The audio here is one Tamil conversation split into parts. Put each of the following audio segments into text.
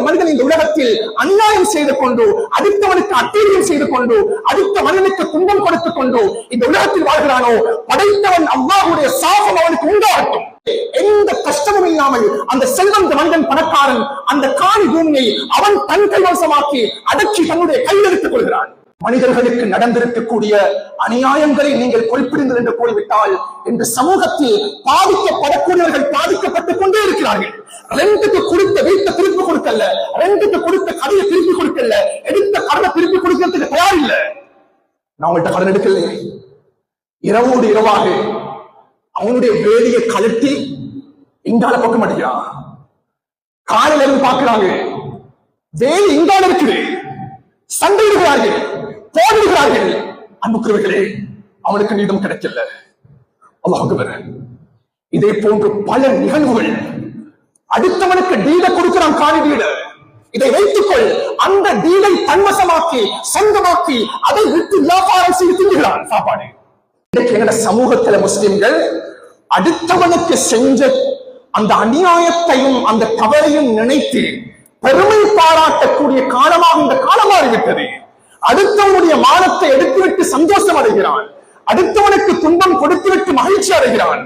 மனிதன் இந்த உலகத்தில் அநியாயம் செய்து கொண்டு அடுத்தவனுக்கு அட்டீரியம் செய்து கொண்டு அடுத்த மனிதனுக்கு துன்பம் கொடுத்துக் கொண்டு இந்த உலகத்தில் வாழ்கிறானோ? படைத்தவன் அவ்வாவுடைய சாபம் அவனுக்கு உண்டாகட்டும். எந்த கஷ்டமும் இல்லாமல் அந்த செல்வம் மனிதன் பணக்காரன் அந்த காணி பூமியை அவன் தன் கைவசமாக்கி அடக்கி தன்னுடைய கையில் எடுத்துக் கொள்கிறான். மனிதர்களுக்கு நடந்திருக்கக்கூடிய அநியாயங்களை நீங்கள் குறிப்பிடுங்கள் என்று கூறிவிட்டால் இந்த சமூகத்தில் பாதிக்கப்படக்கூடியவர்கள் பாதிக்கப்பட்டுக் கொண்டே இருக்கிறார்கள். ரெண்டுக்கு கொடுத்த வீட்டை திருப்பி கொடுக்கல. ரெண்டுக்கு கொடுத்த கடையை திருப்பி கொடுக்கல. எடுத்த கடனை திருப்பி கொடுக்கிறதுக்கு தயார் இல்லை நான் உங்கள்கிட்ட கடன் எடுக்கல இரவோடு இரவாக அவனுடைய வேலையை கழட்டி இங்கால பார்க்க மாட்டேங்கிறான் காலையில இருந்து பாக்குறாங்க வேலை இங்கால இருக்குது. சண்டையிடுகிறார்கள். போடுகிறார்கள் அன்புக்குரியவர்களே அவனுக்கு நீதம் கிடைக்கல. அல்லாஹ் இதே போன்று பல நிகழ்வுகள் அடுத்தவனுக்கு டீல கொடுக்கிறான் காணி டீல. இதை வைத்துக்கொள். அந்த டீலை தன்வசமாக்கி சொந்தமாக்கி அதை விட்டு வியாபாரம் செய்து திங்குகிறான் சாப்பாடு. இன்றைக்கு எங்கட சமூகத்துல முஸ்லிம்கள் அடுத்தவனுக்கு செஞ்ச அந்த அநியாயத்தையும் அந்த தவறையும் நினைத்து பெருமை பாராட்டக்கூடிய காலமாக இந்த காலம் மாறிவிட்டது. அடுத்தவனுடைய மானத்தை எடுத்துவிட்டு சந்தோஷம் அடைகிறான். அடுத்தவனுக்கு துன்பம் கொடுத்துவிட்டு மகிழ்ச்சி அடைகிறான்.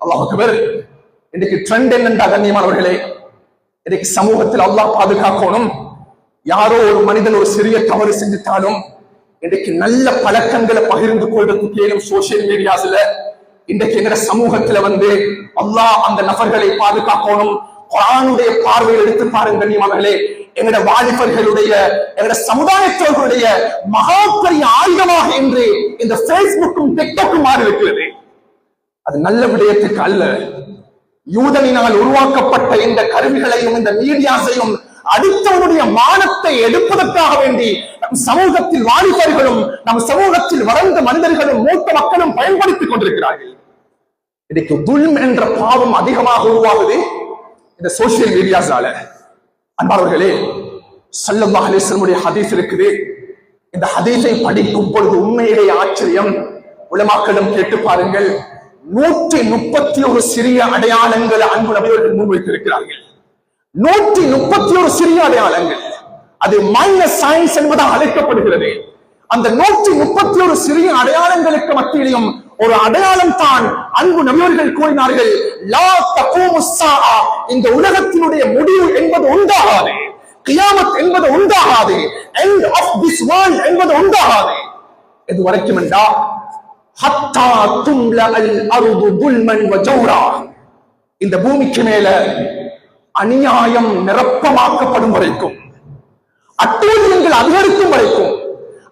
அல்லாஹ் இன்னைக்கு ட்ரெண்ட் என்னென்றா கண்ணியமானவர்களே? இன்னைக்கு சமூகத்தில் அல்லாஹ் பாதுகாக்கணும். யாரோ ஒரு மனிதன் ஒரு சிறிய தவறு செஞ்சுட்டாலும் இன்றைக்கு நல்ல பழக்கங்களை பகிர்ந்து கொள்றதுக்கு ஏதும் சோசியல் மீடியாஸ்ல இன்றைக்கு எங்க சமூகத்துல வந்து அல்லாஹ் அந்த நபர்களை பாதுகாக்கணும் குரானுடைய பார்வையில் எடுத்து பாருங்க கண்ணியமானே எங்களோட வாலிபர்களுடைய எங்களோட சமுதாயத்தவர்களுடைய மகா பெரிய ஆயுதமாக என்று இந்த பேஸ்புக்கும் டிக்டாக்கும் மாறி இருக்கிறது அது நல்ல விடயத்துக்கு அல்ல. யூதனினால் உருவாக்கப்பட்ட இந்த கருவிகளையும் இந்த மீடியாஸையும் அடுத்தவனுடைய மானத்தை எடுப்பதற்காக வேண்டி நம் சமூகத்தில் வாலிபர்களும் நம் சமூகத்தில் வளர்ந்த மனிதர்களும் மூத்த மக்களும் பயன்படுத்திக் கொண்டிருக்கிறார்கள். இன்னைக்கு துல்ம் என்ற பாவம் அதிகமாக உருவாகுது. இந்த சோசியல் மீடியாஸால. அன்பாளர்களே சல்லல்லாஹு ஹதீஸ் இருக்குது. இந்த ஹதீஸை படிக்கும் பொழுது உண்மையிலே ஆச்சரியம். உலமாக்களிடம் கேட்டு பாருங்கள். நூற்றி முப்பத்தி ஒரு சிறிய அடையாளங்கள் அன்பு நபியவர்கள் முன்வைத்திருக்கிறார்கள் நூற்றி முப்பத்தி ஒரு சிறிய அடையாளங்கள். அது மைனஸ் சயின்ஸ் என்பதாக அழைக்கப்படுகிறது. அந்த நூற்றி முப்பத்தி ஒரு சிறிய அடையாளங்களுக்கு மத்தியிலையும் ஒரு அடையாளம் தான் அன்பு நபியவர்கள் கூறினார்கள் லா தகூமு இந்த உலகத்தினுடைய முடிவு என்பது உண்டாகாது கியாமத் என்பது உண்டாகாது end of this world என்பது உண்டாகாது. இது வரைக்கும் என்றா ஹத்தா தும்ல அல் அருது புல்மன் வஜௌரா இந்த பூமிக்கு மேல அநியாயம் நிரப்பமாக்கப்படும் வரைக்கும் அட்டூழியங்கள் அதிகரிக்கும் வரைக்கும்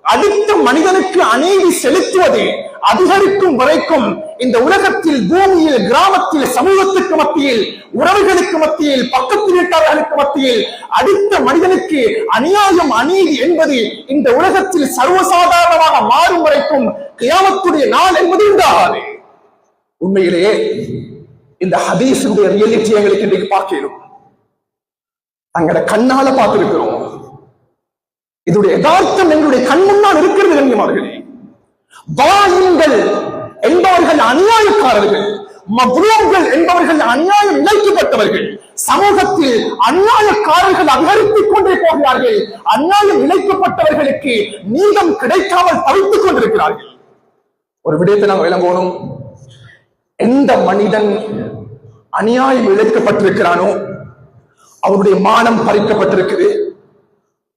அடுத்த மனிதனுக்கு அநீதி செலுத்துவது அதிகரிக்கும் வரைக்கும் இந்த உலகத்தில் பூமியில் கிராமத்தில் சமூகத்துக்கு மத்தியில் உறவுகளுக்கு மத்தியில் பக்கத்து வீட்டாளர்களுக்கு மத்தியில் அடுத்த மனிதனுக்கு அநியாயம் அநீதி என்பது இந்த உலகத்தில் சர்வசாதாரணமாக மாறும் வரைக்கும் கியாமத்துடைய நாள் என்பது உண்டாகாது. உண்மையிலேயே இந்த ஹதீஸுடைய ரியாலிட்டி எங்களுக்கு இன்றைக்கு பார்க்கிறோம் தங்களோட கண்ணால பார்த்திருக்கிறோம். இதோட யதார்த்தம் எங்களுடைய கண் முன்னால் இருக்கிறது கண்ணியமார்களே வாயுங்கள் என்பவர்கள் அநியாயக்காரர்கள். மப்ரூம்கள் என்பவர்கள் அநியாயம் இழைக்கப்பட்டவர்கள் சமூகத்தில் அநியாயக்காரர்கள் அதிகரித்துக் கொண்டே போகிறார்கள். அநியாயம் இழைக்கப்பட்டவர்களுக்கு நீதம் கிடைக்காமல் தவித்துக் கொண்டிருக்கிறார்கள். ஒரு விடயத்தை நாம் விளங்கணும். எந்த மனிதன் அநியாயம் இழைக்கப்பட்டிருக்கிறானோ அவருடைய மானம் பறிக்கப்பட்டிருக்குது.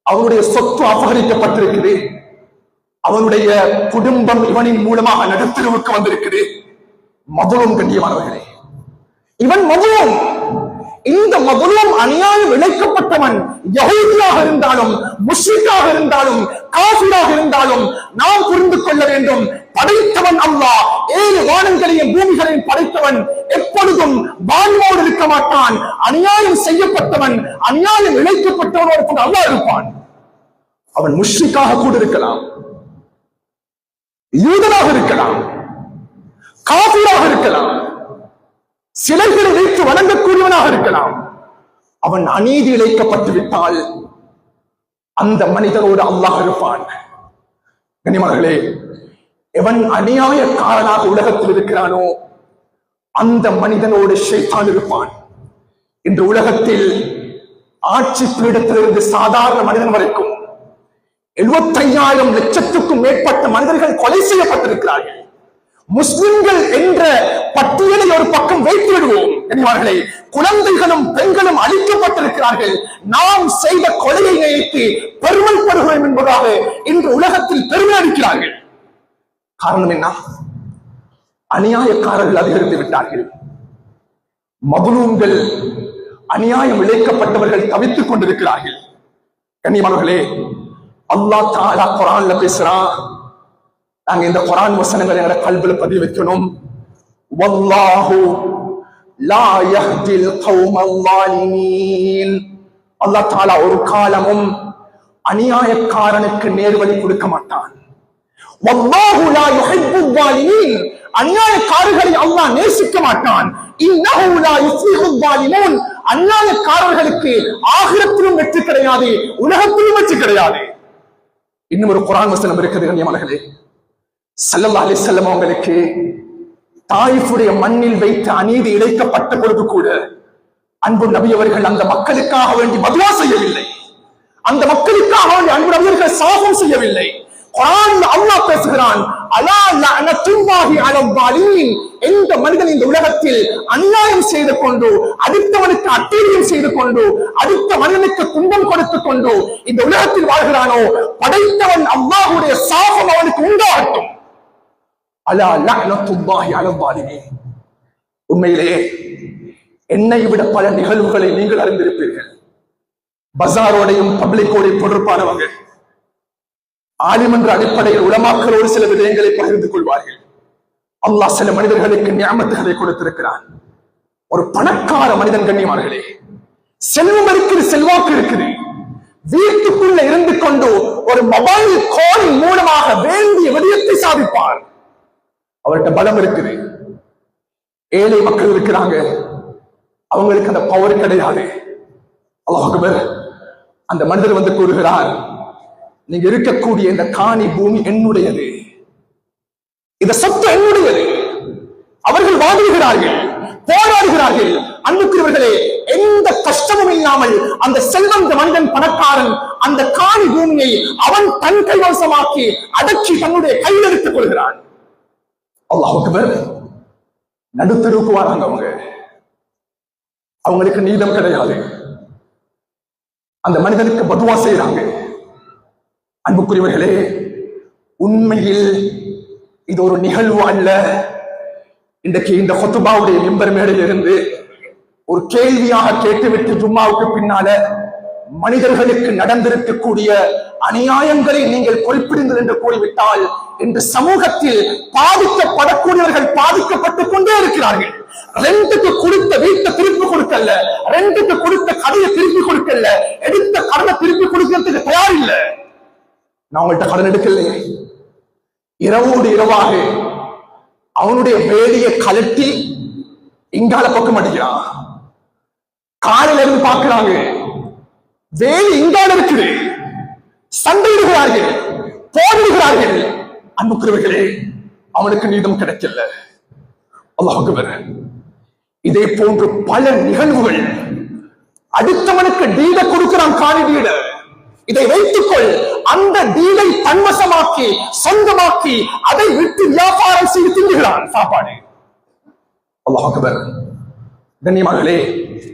அவனுடைய சொத்து அபகரிக்கப்பட்டிருக்குது. அவனுடைய குடும்பம் இவனின் மூலமாக நடுத்தருவுக்கு வந்திருக்குது. மதுரம் கண்ணியமானவர்களே. இவன் மதுரம் இந்த மதுரம் அநியாயம் இழைக்கப்பட்டவன். யகுதியாக இருந்தாலும் முஸ்லிக்காக இருந்தாலும் காபிராக இருந்தாலும் நாம் புரிந்து கொள்ள வேண்டும். படைத்தவன் அல்லாஹ். ஏழு வானங்களையும் பூமிகளையும் படைத்தவன். எப்பொழுதும் வாழ்வோடு இருக்க மாட்டான். அநியாயம் செய்யப்பட்டவன். அநியாயம் இழைக்கப்பட்டவனோடு கூட அல்லாஹ் இருப்பான். அவன் முஷ்ரிக்காக கூட இருக்கலாம். யூதனாக இருக்கலாம் காபிராக இருக்கலாம் சிலைகளை வைத்து வணங்கக்கூடியவனாக இருக்கலாம். அவன் அநீதி இழைக்கப்பட்டு விட்டால் அந்த மனிதனோடு அல்லாஹ் இருப்பான். கனிமகளே எவன் அநியாயக்காரனாக உலகத்தில் இருக்கிறானோ அந்த மனிதனோடு ஷைத்தான் இருப்பான். இன்று உலகத்தில் ஆட்சி பீடத்திலிருந்து சாதாரண மனிதன் வரைக்கும் எழுபத்தையாயிரம் லட்சத்துக்கும் மேற்பட்ட மனிதர்கள் கொலை செய்யப்பட்டிருக்கிறார்கள். முஸ்லிம்கள் என்ற பட்டியலை ஒரு பக்கம் வைத்து விடுவோம் என்பார்களே குழந்தைகளும் பெண்களும் அழிக்கப்பட்டிருக்கிறார்கள். நாம் செய்த கொலையை நினைத்து பெருமைப்படுகிறோம் என்பதாக இன்று உலகத்தில் பெருமை அளிக்கிறார்கள். காரணம் என்ன? அநியாயக்காரர்கள் அதிகரித்து விட்டார்கள். மபுலூங்கள் அநியாயம் இழைக்கப்பட்டவர்கள் தவித்துக் கொண்டிருக்கிறார்கள். கண்ணியமானவர்களே அல்லா தாலா குரான்ல பேசுறான். நாங்க இந்த குரான் வசனங்களை எங்களை கல்வில பதிவு வைக்கணும். வல்லாஹு லா யஹ்தில் கௌமல் ஸாலிமீன். தாலா ஒரு காலமும் அநியாயக்காரனுக்கு நேர்வழி கொடுக்க மாட்டான். வல்லாஹு லா யுஹிப்புல் ஸாலிமீன். அநியாயக்காரர்களை அல்லாஹ் நேசிக்க மாட்டான். இன்னஹு லா யுஃப்லிஹுல் ஸாலிமூன். அநியாயக்காரர்களுக்கு ஆகிரத்திலும் வெற்றி கிடையாது உலகத்திலும் வெற்றி கிடையாது. இன்னும் ஒரு குரான் வசனம் இருக்குது கண்ணியமானர்களே சல்லல்லா அலி செல்லம் அவங்களுக்கு தாயிஃபுடைய மண்ணில் வைத்து அநீதி இழைக்கப்பட்ட பொழுது கூட அன்பு நபி அவர்கள் அந்த மக்களுக்காக வேண்டி மதுவா செய்யவில்லை. அந்த மக்களுக்காக வேண்டி அன்பு நபி அவர்கள் சாபம் செய்யவில்லை. குரான் அல்லாஹ் பேசுகிறான் அலா லஅனத்துல்லாஹி அலல் ஸாலிமீன் எந்த மனிதன் இந்த உலகத்தில் அநியாயம் செய்து கொண்டு அடுத்தவனுக்கு அட்டீரியம் செய்து கொண்டு அடுத்த மனிதனுக்கு துன்பம் கொடுத்துக் கொண்டு இந்த உலகத்தில் வாழ்கிறானோ படைத்தவன் அல்லாஹ்வுடைய சாபம் அவனுக்கு உண்டாகட்டும். அலா லஅனத்துல்லாஹி அலல் ஸாலிமீன் உண்மையிலே என்னை விட பல நிகழ்வுகளை நீங்கள் அறிந்திருப்பீர்கள். பசாரோடையும் பப்ளிக்கோடையும் தொடர்பானவங்க. ஆலிமன்ற அடிப்படையில் உலமாக்கள் ஒரு சில விடயங்களை பகிர்ந்து கொள்வார்கள். அல்லாஹ் சில மனிதர்களுக்கு ஞாபகத்தை கொடுத்திருக்கிறான். ஒரு பணக்கார மனிதன் கண்ணியமார்களே செல்வம் இருக்குது செல்வாக்கு இருக்குது. வீட்டுக்குள்ள இருந்து கொண்டு ஒரு மொபைல் கால் மூலமாக வேண்டிய விடயத்தை சாதிப்பார் அவர்கிட்ட பலம் இருக்குது. ஏழை மக்கள் இருக்கிறாங்க. அவங்களுக்கு அந்த பவர் கிடையாது. அல்லாஹ் அந்த மனிதர் வந்து கூறுகிறார் நீங்க இருக்கக்கூடிய இந்த காணி பூமி என்னுடையது? இந்த சொத்து என்னுடையது? அவர்கள் வாங்குகிறார்கள் போராடுகிறார்கள். அன்புக்குரியவர்களே எந்த கஷ்டமும் இல்லாமல் அந்த செல்வந்த மனிதன் பணக்காரன் அந்த காணி பூமியை அவன் தன் கைவசமாக்கி அடக்கி தன்னுடைய கையில் எடுத்துக் கொள்கிறான். அல்லாஹ் நடுத்தருவுக்கு வராங்க அவங்க. அவங்களுக்கு நீதம் கிடையாது. அந்த மனிதனுக்கு பதுவா செய்யறாங்க அன்புக்குரியவர்களே உண்மையில் இது ஒரு நிகழ்வு அல்ல? இன்றைக்கு இந்த கொத்துபாவுடைய மெம்பர் மேடையிலிருந்து ஒரு கேள்வியாக கேட்டுவிட்டு ஜும்மாவுக்கு பின்னால மனிதர்களுக்கு நடந்திருக்கக்கூடிய அநியாயங்களை நீங்கள் குறிப்பிடுங்கள் என்று கூறிவிட்டால் இன்று சமூகத்தில் பாதிக்கப்படக்கூடியவர்கள் பாதிக்கப்பட்டுக் கொண்டே இருக்கிறார்கள். ரெண்டுக்கு கொடுத்த வீட்டை திருப்பி கொடுக்கல ரெண்டுக்கு கொடுத்த கடையை திருப்பி கொடுக்கல எடுத்த கடனை திருப்பி கொடுக்கிறதுக்கு தயார் இல்லை நான் உங்கள்கிட்ட கடன் எடுக்கலையே. இரவோடு இரவாக அவனுடைய வேலையை கலட்டி இங்கால பக்கம் அடிக்கிறான். காலையில இருந்து பார்க்கிறாங்க. வேலி இங்கால இருக்குது. சண்டையிடுகிறார்கள் போரிடுகிறார்கள் அன்புக்குரியவர்களே அவனுக்கு நீதம் கிடைக்கல. அல்லாஹ் இதே போன்று பல நிகழ்வுகள் அடுத்தவனுக்கு டீட கொடுக்கிறான் காணி டீட இதை வைத்துக்கொள். அந்த டீலை தன்வசமாக்கி சொந்தமாக்கி அதை விட்டு வியாபாரம் செய்து திங்குகிறான் சாப்பாடு. அல்லாஹ் கண்ணியமானே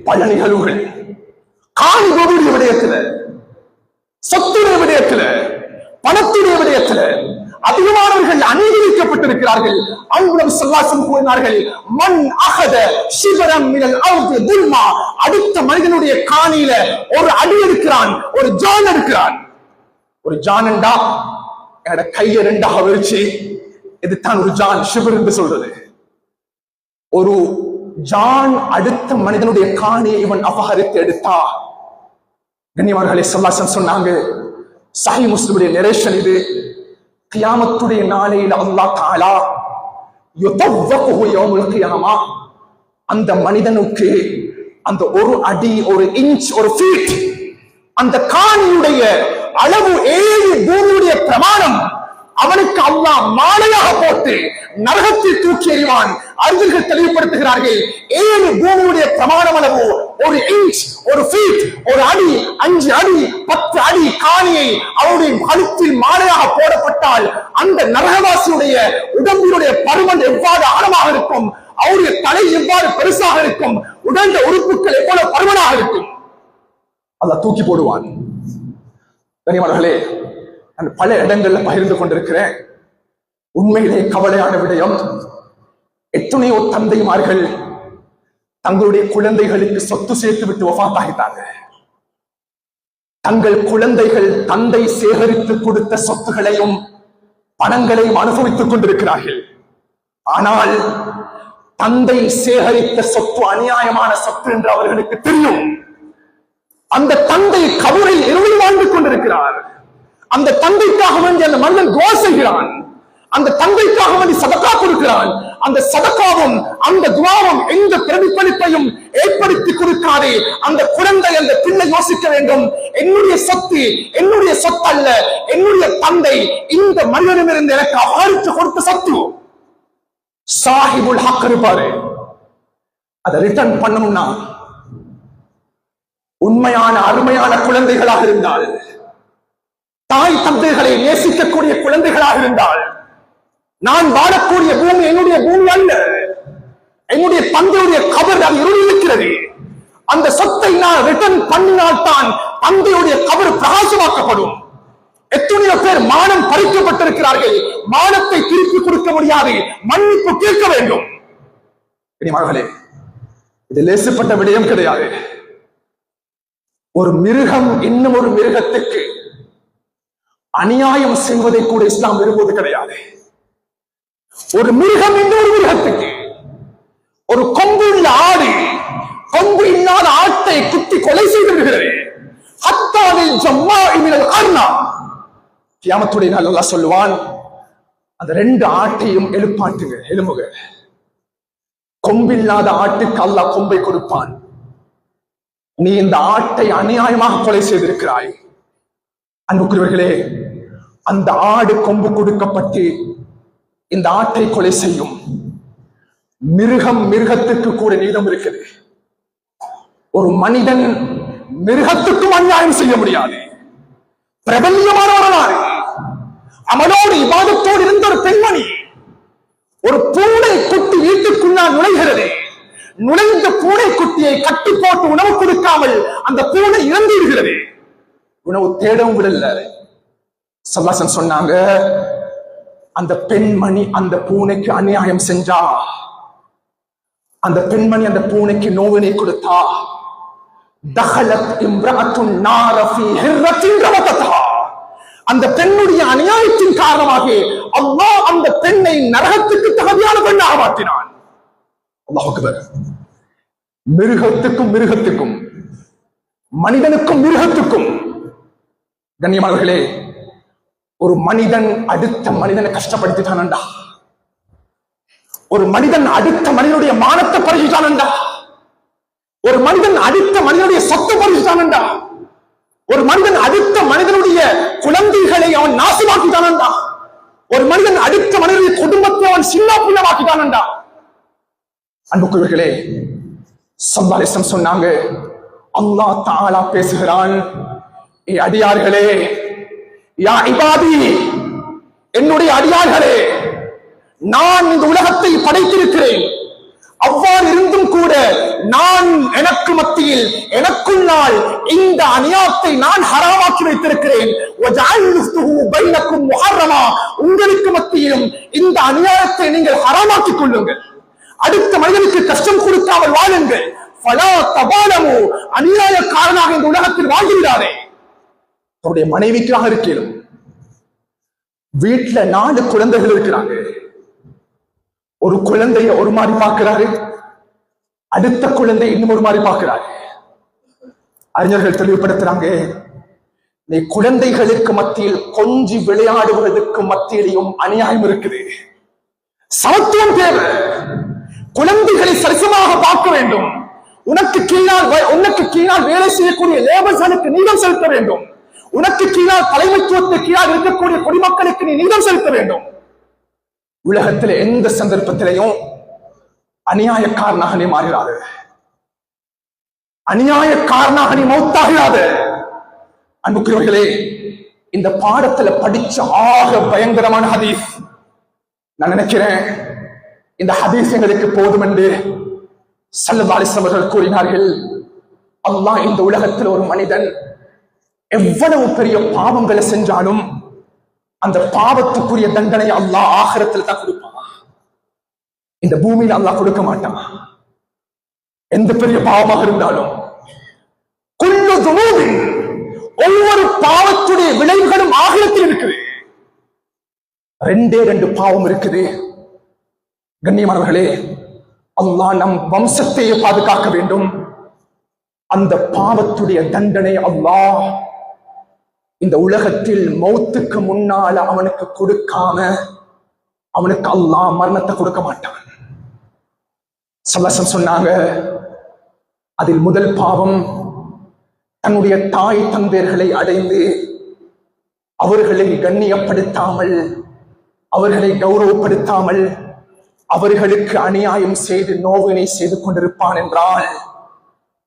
பல நிகழ்வுகள் காண்பவருடைய விடயத்துல சொத்துடைய விடயத்துல பணத்துடைய விடயத்துல அதிகமானவர்கள் அநீதிக்கப்பட்டிருக்கிறார்கள் அன்புடன் சல்லாசம் கூறினார்கள் மண் அகத சிவரம் மினல் அவுது துல்மா. அடுத்த மனிதனுடைய காணியில ஒரு அடி எடுக்கிறான் ஒரு ஜான் எடுக்கிறான். ஒரு ஜானண்டா என்னோட கையை ரெண்டாக விரிச்சு இதுதான் ஒரு ஜான் சிவர் என்று சொல்றது. ஒரு ஜான் அடுத்த மனிதனுடைய காணியை இவன் அபகரித்து எடுத்தா கண்ணியமார்களே சல்லாசன் சொன்னாங்க சாஹி முஸ்லிமுடைய நெரேஷன் இது. கியாமத்துடைய நாளையில அல்லா தாலா யுதவ்வகுஹு கியாமா. அந்த மனிதனுக்கு அந்த ஒரு அடி ஒரு இன்ச் ஒரு ஃபீட் அந்த காணியுடைய அளவு ஏழு பூமியுடைய பிரமாணம் அவனுக்கு அல்லாஹ் மாலையாக போட்டு நரகத்தில் தூக்கி எறிவான். அறிஞர்கள் தெளிவுபடுத்துகிறார்கள். ஏழு பூமியுடைய பிரமாணம் அளவு ஒரு இன்ச் ஒரு ஃபீட் ஒரு அடி அஞ்சு அடி பத்து அடி காணியை அவருடைய கழுத்தில் மாலையாக போடப்பட்டால் அந்த நரகவாசியுடைய உடம்பினுடைய பருமன் எவ்வாறு ஆழமாக இருக்கும்? அவருடைய தலை எவ்வாறு பெருசாக இருக்கும்? உடந்த உறுப்புகள் எவ்வளவு பருமனாக இருக்கும்? அத தூக்கி போடுவான். கனிமலர்களே நான் பல இடங்கள்ல பகிர்ந்து கொண்டிருக்கிறேன். உண்மையிலே கவலையான விடயம் எத்தனையோ தந்தைமார்கள் தங்களுடைய குழந்தைகளுக்கு சொத்து சேர்த்து விட்டு ஒஃபாத்தாகிட்டாங்க. தங்கள் குழந்தைகள் தந்தை சேகரித்து கொடுத்த சொத்துகளையும் பணங்களையும் அனுபவித்துக் கொண்டிருக்கிறார்கள். ஆனால் தந்தை சேகரித்த சொத்து அநியாயமான சொத்து என்று அவர்களுக்கு தெரியும். அந்த தந்தை கபரை இருளில் வாழ்ந்து கொண்டிருக்கிறார். அந்த தந்தைக்காக வேண்டி அந்த மன்னன் கோசைகிறான் அந்த தந்தைக்காக வேண்டி சதக்கா கொடுக்கிறான். அந்த சதக்காவும் அந்த துவாவும் எந்த பிரதிபலிப்பையும் ஏற்படுத்தி கொடுக்காதே. அந்த குழந்தை அந்த பிள்ளை யோசிக்க வேண்டும். என்னுடைய சொத்து என்னுடைய சொத்து அல்ல என்னுடைய தந்தை இந்த மனிதனிடமிருந்து எனக்கு அபாரித்து கொடுத்த சொத்து. சாஹிபுல் ஹக் இருப்பாரு. அதை ரிட்டர்ன் பண்ணணும்னா உண்மையான அருமையான குழந்தைகளாக இருந்தால் தாய் தந்தைகளை நேசிக்கக்கூடிய குழந்தைகளாக இருந்தால் நான் வாழக்கூடிய பூமி என்னுடைய பூமி அல்ல. என்னுடைய தந்தையுடைய கபர் அது இருள் இருக்கிறது. அந்த சொத்தை நான் ரிட்டர்ன் பண்ணினால்தான் தந்தையுடைய கபர் பிரகாசமாக்கப்படும். எத்தனையோ பேர் மானம் பறிக்கப்பட்டிருக்கிறார்கள். மானத்தை திருப்பி கொடுக்க முடியாது. மன்னிப்பு கேட்க வேண்டும். மகளே இது லேசுப்பட்ட விடயம் கிடையாது. ஒரு மிருகம் இன்னும் ஒரு மிருகத்துக்கு அநியாயம் செய்வதை கூட இஸ்லாம் விரும்புவது கிடையாது. ஒரு மிருகம் இன்னொரு மிருகத்துக்கு ஒரு கொம்பு உள்ள ஆடு கொம்பு இல்லாத ஆட்டை குத்தி கொலை செய்து விடுகிறது. ஜம்மா இமினல் அர்ணா. கியாமத்துடைய நாள் சொல்லுவான் அந்த ரெண்டு ஆட்டையும் எழுப்பாட்டுங்க எலும்புக கொம்பில்லாத ஆட்டுக்கு அல்லாஹ் கொம்பை கொடுப்பான். நீ இந்த ஆட்டை அநியாயமாக கொலை செய்திருக்கிறாய். அன்புக்குரியவர்களே அந்த ஆடு கொம்பு கொடுக்கப்பட்டு இந்த ஆட்டை கொலை செய்யும். மிருகம் மிருகத்துக்கு கூட நீளம் இருக்குது. ஒரு மனிதன் மிருகத்துக்கும் அநியாயம் செய்ய முடியாது. பிரபல்யமானவரான அவனோடு இவாதத்தோடு இருந்த ஒரு பெண்மணி ஒரு பூனை குட்டி வீட்டுக்குள்ளால் நுழைகிறது. நுழைந்த பூனை குட்டியை கட்டி போட்டு உணவு கொடுக்காமல் அந்த பூனை இறந்து விடுகிறது. உணவு தேடவும் விடல. சல்லாசன் சொன்னாங்க அந்த பெண்மணி அந்த பூனைக்கு அநியாயம் செஞ்சா அந்த பெண்மணி அந்த பூனைக்கு நோவினை கொடுத்தா அந்த பெண்ணுடைய அநியாயத்தின் காரணமாக அல்லாஹ் அந்த பெண்ணை நரகத்துக்கு தகுதியான பெண்ணாக மாற்றினான். மிருகத்துக்கும் மிருகத்துக்கும் மனிதனுக்கும் மிருகத்துக்கும் கண்ணியமானவர்களே ஒரு மனிதன் அடுத்த மனிதனை கஷ்டப்படுத்திட்டானண்டா. ஒரு மனிதன் அடுத்த மனிதனுடைய மானத்தை பறிச்சுட்டானண்டா. ஒரு மனிதன் அடுத்த மனிதனுடைய சொத்தை பறிச்சுட்டானண்டா. ஒரு மனிதன் அடுத்த மனிதனுடைய குழந்தைகளை அவன் நாசமாக்கிட்டானண்டா. ஒரு மனிதன் அடுத்த மனிதனுடைய குடும்பத்தை அவன் சின்ன பின்னமாக்கிட்டானண்டா அன்புக்குரியவர்களே சம்பாலிசம் சொன்னாங்க அல்லாஹ் தாலா பேசுகிறான். அடியார்களே யா இபாதி என்னுடைய அடியார்களே நான் இந்த உலகத்தை படைத்திருக்கிறேன். அவ்வாறு இருந்தும் கூட நான் எனக்கு மத்தியில் எனக்குள்ளால் இந்த அநியாயத்தை நான் ஹராமாக்கி வைத்திருக்கிறேன். உங்களுக்கு மத்தியிலும் இந்த அநியாயத்தை நீங்கள் ஹராமாக்கி கொள்ளுங்கள். அடுத்த மனிதனுக்கு கஷ்டம் கொடுக்காமல் வாழுங்கள். அநியாயக்காரனாக இந்த உலகத்தில் வாழ்கின்றாரே அவருடைய மனைவிக்காக இருக்கிறோம். வீட்டுல நாலு குழந்தைகள் இருக்கிறாங்க. ஒரு குழந்தைய ஒரு மாதிரி பார்க்கிறாரு. அடுத்த குழந்தை இன்னும் ஒரு மாதிரி பார்க்கிறாரு. அறிஞர்கள் தெளிவுபடுத்துறாங்க. நீ குழந்தைகளுக்கு மத்தியில் கொஞ்சி விளையாடுவதற்கு மத்தியிலையும் அநியாயம் இருக்குது. சமத்துவம் தேவை. குழந்தைகளை சரிசமாக பார்க்க வேண்டும். உனக்கு கீழால் உனக்கு கீழால் வேலை செய்யக்கூடிய லேபர்ஸ்களுக்கு நீளம் செலுத்த வேண்டும். உனக்கு கீழால் தலைமைத்துவத்துக்கு கீழால் இருக்கக்கூடிய குடிமக்களுக்கு நீ நீதம் செலுத்த வேண்டும். உலகத்தில் எந்த சந்தர்ப்பத்திலையும் அநியாயக்காரனாக நீ மாறிடாது அநியாயக்காரனாக நீ மௌத்தாகிறாது அன்புக்குரியவர்களே இந்த பாடத்துல படிச்ச ஆக பயங்கரமான ஹதீஸ். நான் நினைக்கிறேன் இந்த ஹதீஸ் எங்களுக்கு போதும் என்று சல்லல்லாஹு அவர்கள் கூறினார்கள். அல்லாஹ் இந்த உலகத்தில் ஒரு மனிதன் எவ்வளவு பெரிய பாவங்களை செஞ்சாலும் அந்த பாவத்துக்குரிய தண்டனை அல்லாஹ் ஆகரத்தில் தான் கொடுப்பான். இந்த பூமியில அல்லாஹ் கொடுக்க மாட்டான். எந்த பெரிய பாவமாக இருந்தாலும். ஒவ்வொரு பாவத்துடைய விளைவுகளும் ஆகலத்தில் இருக்குது. ரெண்டே ரெண்டு பாவம் இருக்குது. கண்ணியமானவர்களே அல்லாஹ் நம் வம்சத்தையே பாதுகாக்க வேண்டும். அந்த பாவத்துடைய தண்டனை அல்லாஹ் இந்த உலகத்தில் மௌத்துக்கு முன்னால அவனுக்கு கொடுக்காம அவனுக்கு அல்லாஹ் மரணத்தை கொடுக்க மாட்டான். சல்லசம் சொன்னாங்க அதில் முதல் பாவம் தன்னுடைய தாய் தந்தையர்களை அடைந்து அவர்களை கண்ணியப்படுத்தாமல் அவர்களை கௌரவப்படுத்தாமல் அவர்களுக்கு அநியாயம் செய்து நோவினை செய்து கொண்டிருப்பான் என்றால்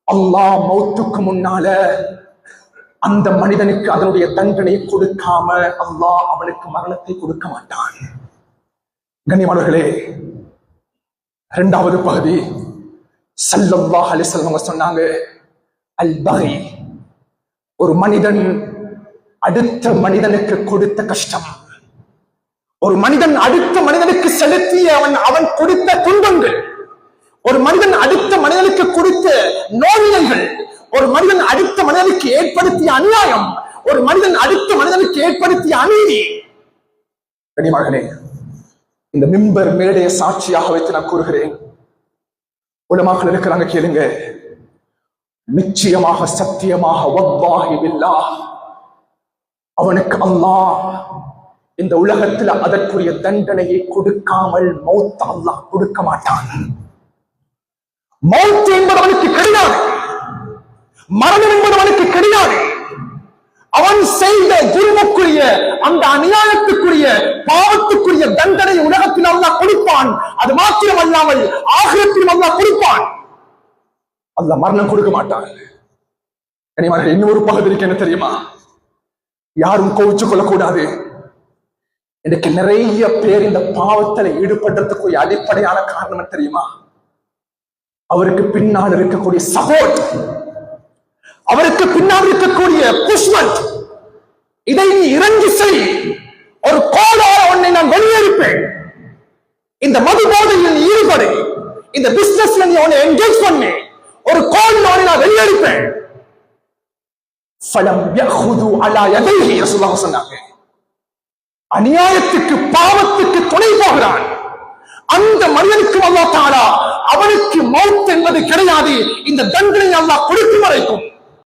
அல்லாஹ் மௌத்துக்கு முன்னால அந்த மனிதனுக்கு அதனுடைய தண்டனை கொடுக்காம அல்லாஹ் அவனுக்கு மரணத்தை கொடுக்க மாட்டான். கண்ணியமானவர்களே இரண்டாவது பகுதி சல்லல்லாஹ் அலிஸ்லாம் அவங்க சொன்னாங்க அல் பகை ஒரு மனிதன் அடுத்த மனிதனுக்கு கொடுத்த கஷ்டம். ஒரு மனிதன் அடுத்த மனிதனுக்கு செலுத்திய அவன் அவன் கொடுத்த துன்பங்கள். ஒரு மனிதன் அடுத்த மனிதனுக்கு கொடுத்த நோவியங்கள் ஒரு மனிதன் அடுத்த மனிதனுக்கு ஏற்படுத்திய அநியாயம் ஒரு மனிதன் அடுத்த மனிதனுக்கு ஏற்படுத்திய அநீதி கனிமகனே இந்த மிம்பர் மேடைய சாட்சியாக வைத்து நான் கூறுகிறேன். உலமாக்கள் இருக்கிறாங்க கேளுங்க. நிச்சயமாக சத்தியமாக வல்லாஹி அவனுக்கு அல்லாஹ் இந்த உலகத்துல அதற்குரிய தண்டனையை கொடுக்காமல் மௌத் அல்லாஹ் கொடுக்க மாட்டான். மௌத் என்பது அவனுக்கு கிடையாது. மரணம் என்பது அவனுக்கு கிடையாது. அவன் செய்த துருமுக்குரிய அந்த அநியாயத்துக்குரிய பாவத்துக்குரிய தண்டனை உலகத்தில் அல்லா கொடுப்பான். அது மாத்திரம் அல்லாமல் ஆகிரத்திலும் அல்லா கொடுப்பான். அல்ல மரணம் கொடுக்க மாட்டான். கனிமார்கள் இன்னொரு பகுதி என்ன தெரியுமா? யாரும் கோவிச்சு கொள்ளக்கூடாது. எனக்கு நிறைய பேர் இந்த பாவத்தில் ஈடுபடுறதுக்கு அடிப்படையான காரணம் தெரியுமா? அவருக்கு பின்னால் இருக்கக்கூடிய சப்போர்ட் அவருக்கு பின்னால் இருக்கக்கூடிய புஷ்மெண்ட் இதை நீ இறங்கி செய். ஒரு கோலார உன்னை நான் வெளியேறிப்பேன். இந்த மது போதையில் நீ ஈடுபடு. இந்த பிசினஸ்ல நீ உன்னை என்கேஜ் பண்ணு. ஒரு கோல் உன்னை நான் வெளியேறிப்பேன். பலம் யஹுது அலா எதை ரசூலுல்லாஹ் சொன்னாங்க. அநியாயத்துக்கு பாவத்துக்கு துணை போகிறான். அந்த மனிதனுக்கு அல்லா தாரா அவனுக்கு மௌத் என்பது கிடையாது. இந்த தண்டனை அல்லா கொடுக்கும் வரைக்கும்.